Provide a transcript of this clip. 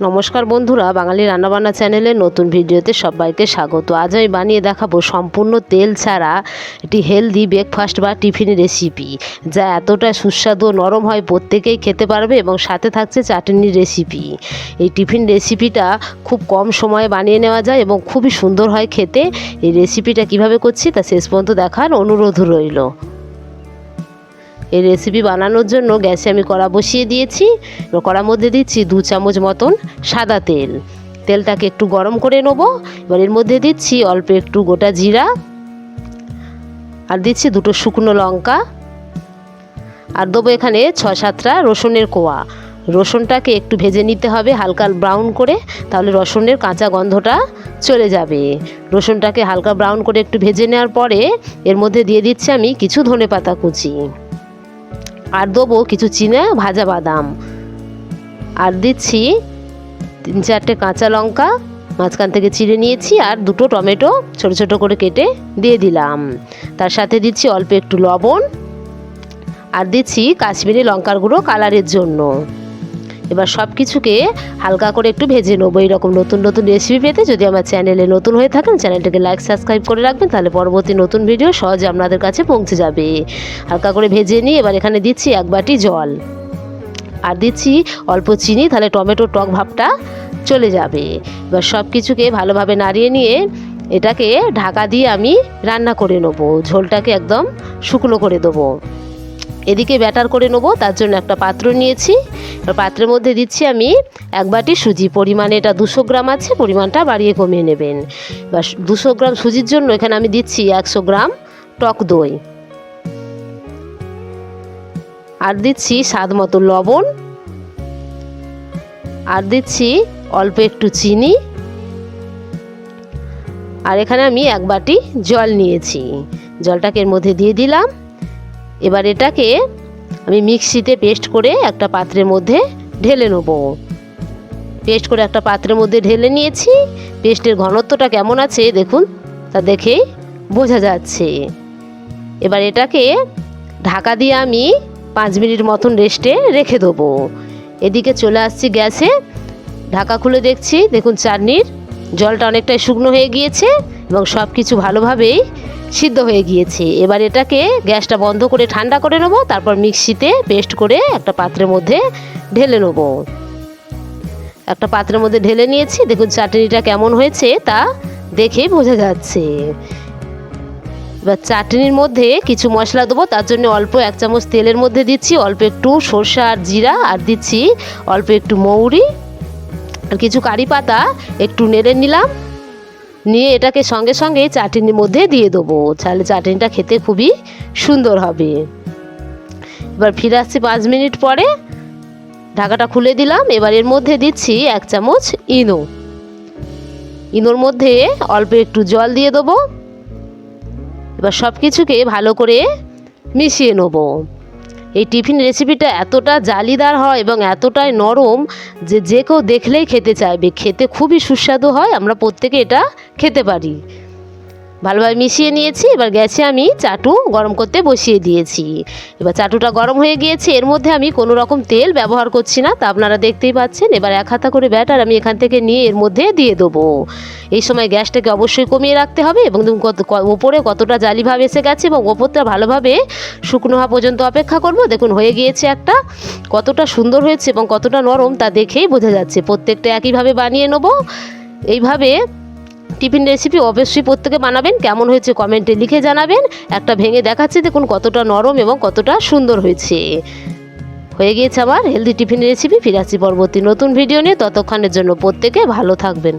নমস্কার বন্ধুরা, বাঙালি রান্নাবান্না চ্যানেলে নতুন ভিডিওতে সবাইকে স্বাগত। আজ আমি বানিয়ে দেখাবো সম্পূর্ণ তেল ছাড়া একটি হেলদি ব্রেকফাস্ট বা টিফিন রেসিপি যা এতটা সুস্বাদু নরম হয় প্রত্যেকেই খেতে পারবে এবং সাথে থাকছে চাটনির রেসিপি এই টিফিন রেসিপিটা খুব কম সময়ে বানিয়ে নেওয়া যায় এবং খুবই সুন্দর হয় খেতে। এই রেসিপিটা কীভাবে করছি তা শেষ পর্যন্ত দেখার অনুরোধ রইল। এই রেসিপি বানানোর জন্য গ্যাসে আমি কড়া বসিয়ে দিয়েছি। এবার কড়ার মধ্যে দিচ্ছি দু চামচ মতন সাদা তেল। তেলটাকে একটু গরম করে নেব। এবার এর মধ্যে দিচ্ছি অল্প একটু গোটা জিরা। আর দিচ্ছি দুটো শুকনো লঙ্কা। আর দেবো এখানে ছ সাতটা রসুনের কোয়া। রসুনটাকে একটু ভেজে নিতে হবে হালকা ব্রাউন করে, তাহলে রসুনের কাঁচা গন্ধটা চলে যাবে। রসুনটাকে হালকা ব্রাউন করে একটু ভেজে নেওয়ার পরে এর মধ্যে দিয়ে দিচ্ছি আমি কিছু ধনে পাতা কুচি। আর দেবো কিছু চিনে ভাজা বাদাম। আর দিচ্ছি তিন চারটে কাঁচা লঙ্কা, মাঝখান থেকে চিড়ে নিয়েছি আর দুটো টমেটো ছোট ছোট করে কেটে দিয়ে দিলাম। তার সাথে দিচ্ছি অল্প একটু লবণ। আর দিচ্ছি কাশ্মীরি লঙ্কার গুঁড়ো কালারের জন্য। এবার সব কিছুকে হালকা করে একটু ভেজে নেব। এইরকম নতুন নতুন রেসিপি পেতে যদি আমার চ্যানেলে নতুন হয়ে থাকেন চ্যানেলটাকে লাইক সাবস্ক্রাইব করে রাখবেন, তাহলে পরবর্তী নতুন ভিডিও সহজে আপনাদের কাছে পৌঁছে যাবে। হালকা করে ভেজে নিয়ে এবার এখানে দিচ্ছি এক বাটি জল। আর দিচ্ছি অল্প চিনি, তাহলে টমেটোর টক ভাবটা চলে যাবে। এবার সব কিছুকে ভালোভাবে নাড়িয়ে নিয়ে এটাকে ঢাকা দিয়ে আমি রান্না করে নেব। ঝোলটাকে একদম শুকনো করে দেবো। এদিকে ব্যাটার করে নেব, তার জন্য একটা পাত্র নিয়েছি। পাত্রের মধ্যে দিচ্ছি আমি এক বাটি সুজি। পরিমাণে এটা দুশো গ্রাম আছে, পরিমাণটা বাড়িয়ে কমিয়ে নেবেন। এবার দুশো গ্রাম সুজির জন্য এখানে আমি দিচ্ছি একশো গ্রাম টক দই। আর দিচ্ছি স্বাদ মতো লবণ। আর দিচ্ছি অল্প একটু চিনি। আর এখানে আমি এক বাটি জল নিয়েছি। জলটাকে এর মধ্যে দিয়ে দিলাম। এবার এটাকে আমি মিক্সিতে পেস্ট করে একটা পাত্রের মধ্যে ঢেলে নেব। পেস্ট করে একটা পাত্রের মধ্যে ঢেলে নিয়েছি। পেস্টের ঘনত্বটা কেমন আছে দেখুন, তা দেখেই বোঝা যাচ্ছে। এবার এটাকে ঢাকা দিয়ে আমি পাঁচ মিনিট মতন রেস্টে রেখে দেবো। এদিকে চলে আসছি গ্যাসে। ঢাকা খুলে দেখছি, দেখুন চাটনির জলটা অনেকটাই শুকনো হয়ে গিয়েছে এবং সব কিছু ভালোভাবেই সিদ্ধ হয়ে গিয়েছে। এবার এটাকে গ্যাসটা বন্ধ করে ঠান্ডা করে নেব, তারপর মিক্সিতে পেস্ট করে একটা পাত্রের মধ্যে ঢেলে নেব। একটা পাত্রের মধ্যে ঢেলে নিয়েছি, দেখুন চাটনিটা কেমন হয়েছে, তা দেখেই বোঝা যাচ্ছে। এবার চাটনির মধ্যে কিছু মশলা দেবো, তার জন্য অল্প এক চামচ তেলের মধ্যে দিচ্ছি, অল্প একটু সর্ষে আর জিরা, আর দিচ্ছি অল্প একটু মৌরি, আর কিছু কারি পাতা একটু নেড়ে নিলাম। নিয়ে এটাকে সঙ্গে সঙ্গে চাটনির মধ্যে দিয়ে দেবো। তাহলে চাটনিটা খেতে খুবই সুন্দর হবে। এবার ফিরে আসছি পাঁচ মিনিট পরে। ঢাকাটা খুলে দিলাম। এবার এর মধ্যে দিচ্ছি এক চামচ ইনো। ইনোর মধ্যে অল্প একটু জল দিয়ে দেবো। এবার সব কিছুকে ভালো করে মিশিয়ে নেব। এই টিফিন রেসিপিটা এতটা জালিদার হয় এবং এতটাই নরম যে যে কেউ দেখলেই খেতে চাইবে। খেতে খুবই সুস্বাদু হয়, আমরা প্রত্যেকে এটা খেতে পারি। ভালোভাবে মিশিয়ে নিয়েছি, এবার গ্যাসে আমি চাটু গরম করতে বসিয়ে দিয়েছি। এবার চাটুটা গরম হয়ে গিয়েছে, এর মধ্যে আমি কোনো রকম তেল ব্যবহার করছি না, তা আপনারা দেখতেই পাচ্ছেন। এবার এক হাতা করে ব্যাটার আমি এখান থেকে নিয়ে এর মধ্যে দিয়ে দেবো। এই সময় গ্যাসটাকে অবশ্যই কমিয়ে রাখতে হবে এবং কত ওপরে কতটা জালিভাব এসে গেছে এবং ওপরটা ভালোভাবে শুকনো হওয়া পর্যন্ত অপেক্ষা করব। দেখুন হয়ে গিয়েছে একটা, কতটা সুন্দর হয়েছে এবং কতটা নরম তা দেখেই বোঝা যাচ্ছে। প্রত্যেকটা একইভাবে বানিয়ে নেব। এইভাবে টিফিন রেসিপি অবশ্যই প্রত্যেকে বানাবেন। কেমন হয়েছে কমেন্টে লিখে জানাবেন। একটা ভেঙে দেখাচ্ছে দেখুন কতটা নরম এবং কতটা সুন্দর হয়েছে। হয়ে গিয়েছে আমার হেলদি টিফিন রেসিপি ফিরে আসছি পরবর্তী নতুন ভিডিও নিয়ে। ততক্ষণের জন্য প্রত্যেকে ভালো থাকবেন।